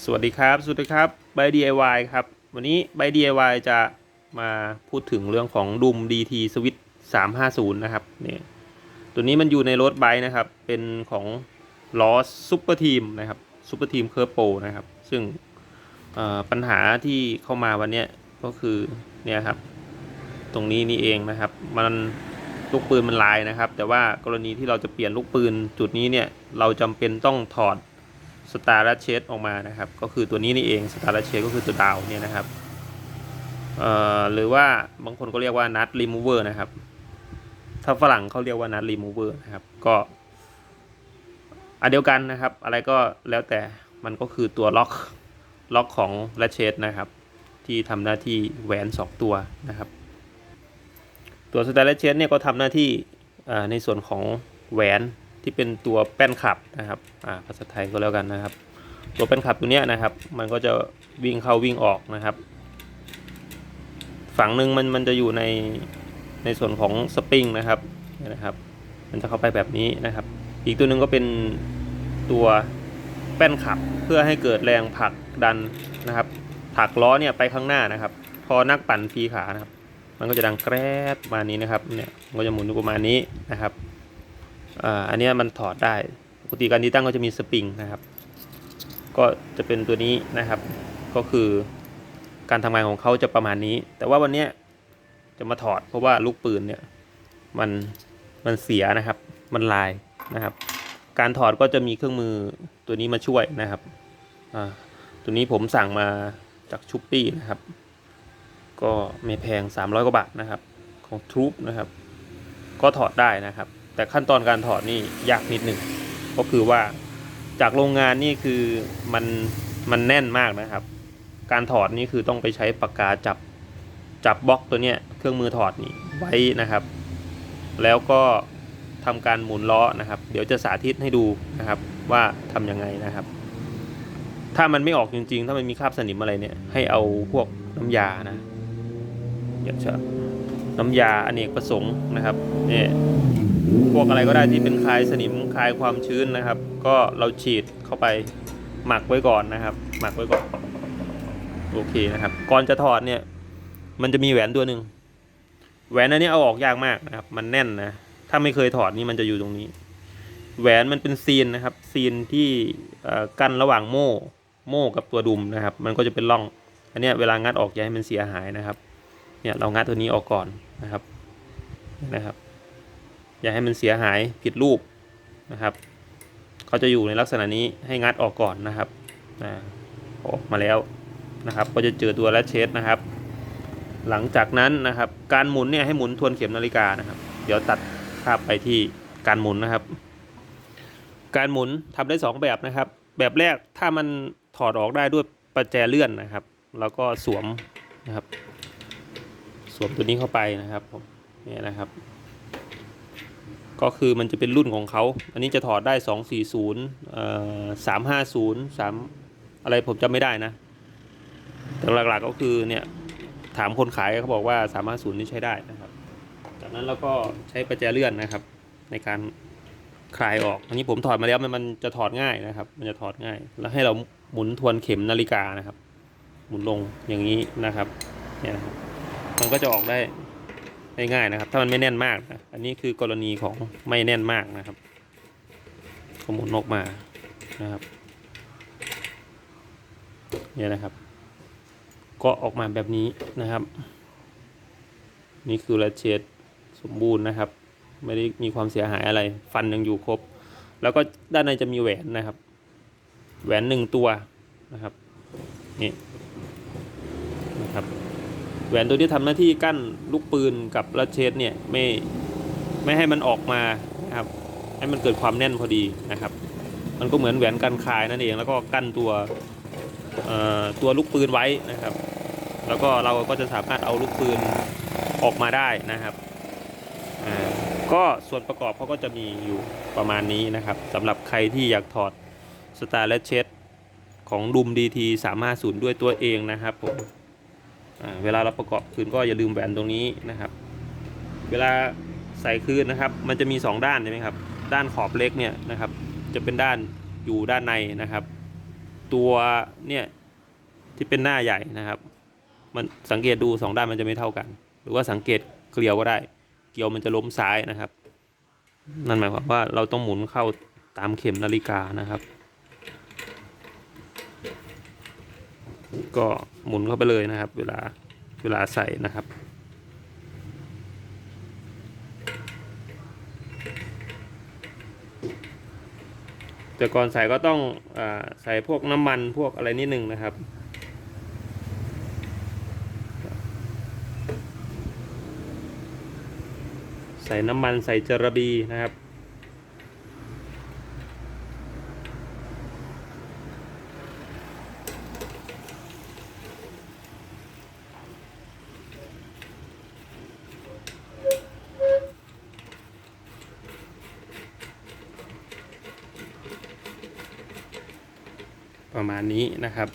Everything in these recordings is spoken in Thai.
สวัสดีครับ สวัสดีครับใบ DIY ครับ วันนี้ใบ DIY จะมาพูดถึงเรื่องของดุม DT Switch 350 นะครับนี่ตัวนี้มันอยู่ในรถไบค์นะครับ เป็นของล้อซุปเปอร์ทีมนะครับซุปเปอร์ทีมเคอร์โปนะครับ ซึ่งปัญหาที่เข้ามาวันนี้ก็คือเนี่ยครับ ตรงนี้นี่เองนะครับ มันลูกปืนมันลายนะครับ แต่ว่ากรณีที่เราจะเปลี่ยนลูกปืนจุดนี้เนี่ยเราจำเป็นต้องถอด สตาร์ c เชดออกมานะครับ ก็คือตัวนี้นี่เองสตาร์ c เชดก็คือตัวดาวเนี่ยนะครับเอ่อหรือว่าบางคนก็เรียกว่านัดรีมูเวอร์นะครับ ถ้าฝรั่งเขาเรียกว่านัดรีมูเวอร์นะครับ ก็อันเดียวกันนะครับ อะไรก็แล้วแต่มันก็คือตัวล็อกล็อกของ r a t c h e t นะครับ ที่ทำหน้าที่แหวน 2 ตัวนะครับ ตัวสตาร์ c เชดเนี่ยก็ทำหน้าที่ในส่วนของแหวน ที่เป็นตัวแป้นขับนะครับอ่าภาษาไทยก็แล้วกันนะครับ ตัวแป้นขับตัวเนี้ยนะครับ มันก็จะวิ่งเข้าวิ่งออกนะครับ ฝั่งหนึ่งมันมันจะอยู่ในในส่วนของสปริงนะครับนี่นะครับ มันจะเข้าไปแบบนี้นะครับ อีกตัวหนึ่งก็เป็นตัวแป้นขับเพื่อให้เกิดแรงผลักดันนะครับผลักล้อเนี่ยไปข้างหน้านะครับ พอนักปั่นทีขานะครับ มันก็จะดังแกรบประมาณนี้นะครับเนี่ยมันก็จะหมุนอยู่ประมาณนี้นะครับ อ่าอันนี้มันถอดได้ปกติการติดตั้งก็จะมีสปริงนะครับ ก็จะเป็นตัวนี้นะครับ ก็คือการทำงานของเขาจะประมาณนี้ แต่ว่าวันนี้จะมาถอด เพราะว่าลูกปืนเนี่ยมันมันเสียนะครับ มันลายนะครับ การถอดก็จะมีเครื่องมือตัวนี้มาช่วยนะครับอ่าตัวนี้ผมสั่งมาจากชุปปี้นะครับ ก็ไม่แพง 300 กว่าบาทนะครับ ของทรูปนะครับ ก็ถอดได้นะครับ แต่ขั้นตอนการถอดนี่ยากนิดหนึ่งก็คือว่าจากโรงงานนี่คือมันมันแน่นมากนะครับ การถอดนี่คือต้องไปใช้ปากกาจับจับบล็อกตัวเนี้ยเครื่องมือถอดนี่ไว้นะครับ แล้วก็ทำการหมุนล้อนะครับ เดี๋ยวจะสาธิตให้ดูนะครับว่าทำยังไงนะครับ ถ้ามันไม่ออกจริงๆ ถ้ามันมีคราบสนิมอะไรเนี่ยให้เอาพวกน้ำยานะอยากจะน้ำยาอเนกประสงค์นะครับเนี่ย พวกอะไรก็ได้ที่เป็นคลายสนิมคลายความชื้นนะครับ ก็เราฉีดเข้าไปหมักไว้ก่อนนะครับ หมักไว้ก่อนโอเคนะครับ ก่อนจะถอดเนี่ย มันจะมีแหวนตัวหนึ่งแหวนอันนี้เอาออกยากมากนะครับ มันแน่นนะถ้าไม่เคยถอดนี่มันจะอยู่ตรงนี้ แหวนมันเป็นซีนนะครับ ซีนที่กั้นระหว่างโม่โม่กับตัวดุมนะครับ มันก็จะเป็นร่อง อันนี้เวลางัดออกอย่าให้มันเสียหายนะครับ เนี่ยเรางัดตัวนี้ออกก่อนนะครับนะครับ อย่าให้มันเสียหายผิดรูปนะครับเขาจะอยู่ในลักษณะนี้ให้งัดออกก่อนนะครับออกมาแล้วนะครับ ก็จะเจอตัวแรชเชสนะครับ หลังจากนั้นนะครับ การหมุนเนี่ยให้หมุนทวนเข็มนาฬิกานะครับ เดี๋ยวตัดภาพไปที่การหมุนนะครับ การหมุนทำได้สองแบบนะครับ แบบแรกถ้ามันถอดออกได้ด้วยประแจเลื่อนนะครับ แล้วก็สวมนะครับ สวมตัวนี้เข้าไปนะครับผมเนี่ยนะครับ ก็คือมันจะเป็นรุ่นของเขา อันนี้จะถอดได้ 240เอ่อ350 3 อะไรผมจำไม่ได้นะ แต่หลักๆก็คือเนี่ย ถามคนขายเขาบอกว่า 350 นี่ใช้ได้นะครับ จากนั้นเราก็ใช้ประแจเลื่อนนะครับ ในการคลายออก อันนี้ผมถอดมาแล้วมันมันจะถอดง่ายนะครับ มันจะถอดง่าย แล้วให้เราหมุนทวนเข็มนาฬิกานะครับ หมุนลงอย่างนี้นะครับ เนี่ยนะครับ มันก็จะออกได้ได้ ง่ายนะครับ ถ้ามันไม่แน่นมากนะอันนี้คือกรณีของไม่แน่นมากนะครับก็หมุนออกมานะครับเนี่ยนะครับ ก็ออกมาแบบนี้นะครับ นี่คือระเชดสมบูรณ์นะครับ ไม่ได้มีความเสียหายอะไร ฟันยังอยู่ครบ แล้วก็ด้านในจะมีแหวนนะครับ แหวนหนึ่งตัวนะครับนี่ แหวนตัวที่ทำหน้าที่กั้นลูกปืนกับระเชดเนี่ยไม่ไม่ให้มันออกมานะครับให้มันเกิดความแน่นพอดีนะครับ มันก็เหมือนแหวนกันคายนั่นเองแล้วก็กั้นตัวตัวลูกปืนไว้นะครับ แล้วก็เราก็จะสามารถเอาลูกปืนออกมาได้นะครับก็ส่วนประกอบเขาก็จะมีอยู่ประมาณนี้นะครับสำหรับใครที่อยากถอดสตาร์และเชดของดุม DT 350ด้วยตัวเองนะครับผม เวลาเราประกอบคืนก็อย่าลืมแหวนตรงนี้นะครับ เวลาใส่คืนนะครับ มันจะมี 2 ด้านใช่ไหมครับ ด้านขอบเล็กเนี่ยนะครับ จะเป็นด้านอยู่ด้านในนะครับ ตัวเนี่ยที่เป็นหน้าใหญ่นะครับ มันสังเกตดูสองด้านมันจะไม่เท่ากัน หรือว่าสังเกตเกลียวก็ได้ เกลียวมันจะล้มซ้ายนะครับ นั่นหมายความว่าเราต้องหมุนเข้าตามเข็มนาฬิกานะครับ ก็ หมุนเข้าไปเลยนะครับ เวลาเวลาใส่นะครับ แต่ก่อนใส่ก็ต้องอใส่พวกน้ำมันพวกอะไรนิดนึงนะครับใส่น้ำมันใส่จระบีนะครับ ประมาณนี้นะครับ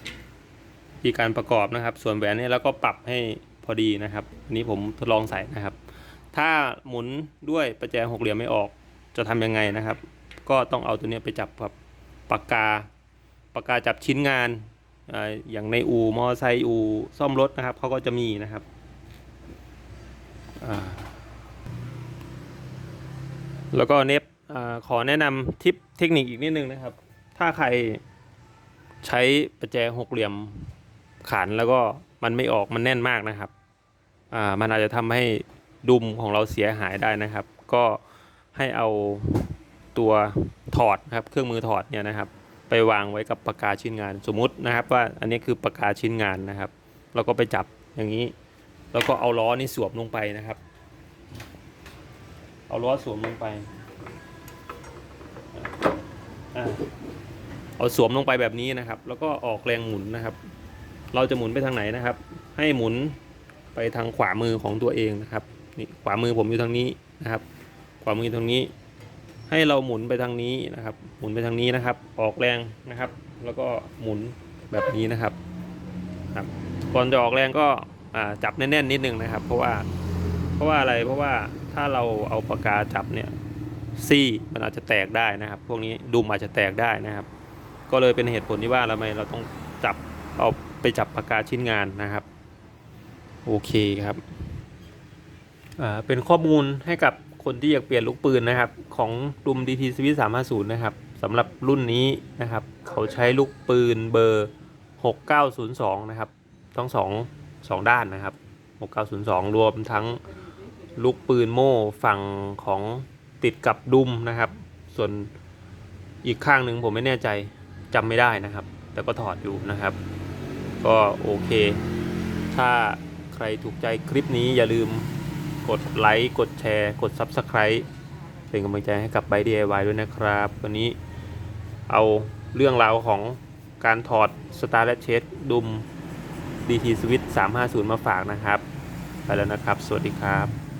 ที่การประกอบนะครับ ส่วนแหวนเนี่ยเราก็ปรับให้พอดีนะครับ อันนี้ผมทดลองใส่นะครับ ถ้าหมุนด้วยประแจหกเหลี่ยมไม่ออกจะทำยังไงนะครับ ก็ต้องเอาตัวนี้ไปจับกับปากกาปากกาจับชิ้นงานอย่างในอู่มอไซค์อู่ซ่อมรถนะครับเขาก็จะมีนะครับแล้วก็เน็บอขอแนะนำทิปเทคนิคอีกนิดนึงนะครับ ถ้าใคร ใช้ประแจหกเหลี่ยมขันแล้วก็มันไม่ออกมันแน่นมากนะครับ อ่า มันอาจจะทำให้ดุมของเราเสียหายได้นะครับ ก็ให้เอาตัวถอดครับ เครื่องมือถอดเนี่ยนะครับ ไปวางไว้กับปากกาชิ้นงาน สมมุตินะครับว่าอันนี้คือปากกาชิ้นงานนะครับ เราก็ไปจับอย่างนี้ แล้วก็เอาล้อนี่สวมลงไปนะครับ เอาล้อสวมลงไป อ่า เอาสวมลงไปแบบนี้นะครับ แล้วก็ออกแรงหมุนนะครับ เราจะหมุนไปทางไหนนะครับ ให้หมุนไปทางขวามือของตัวเองนะครับนี่ขวามือผมอยู่ทางนี้นะครับ ขวามือตรงนี้ ให้เราหมุนไปทางนี้นะครับ หมุนไปทางนี้นะครับ ออกแรงนะครับ แล้วก็หมุนแบบนี้นะครับครับก่อนจะออกแรงก็จับแน่นๆนิดนึงนะครับ เพราะว่าเพราะว่าอะไรเพราะว่าถ้าเราเอาปากกาจับเนี่ยซี่มันอาจจะแตกได้นะครับ พวกนี้ดุมอาจจะแตกได้นะครับ ก็เลยเป็นเหตุผลที่ว่าทำไมเราต้องจับเอาไปจับปากกาชิ้นงานนะครับ โอเคครับอ่าเป็นข้อมูลให้กับคนที่อยากเปลี่ยนลูกปืนนะครับ ของกลุ่ม DT s w i t 350 นะครับสำหรับรุ่นนี้นะครับ เขาใช้ลูกปืนเบอร์ 6902 นะครับทั้งสองสองด้านนะครับ 6902 รวมทั้งลูกปืนโม่ฝั่งของติดกับดุมนะครับ ส่วนอีกข้างหนึ่งผมไม่แน่ใจ จำไม่ได้นะครับ แต่ก็ถอดอยู่นะครับ ก็โอเค ถ้าใครถูกใจคลิปนี้อย่าลืมกดไลค์ กดแชร์ กด Subscribe เป็นกำลังใจให้กับ b y DIY ด้วยนะครับ วันนี้เอาเรื่องราวของการถอด Star l e t c h e ดุม DT Switch 350 มาฝากนะครับ ไปแล้วนะครับ สวัสดีครับ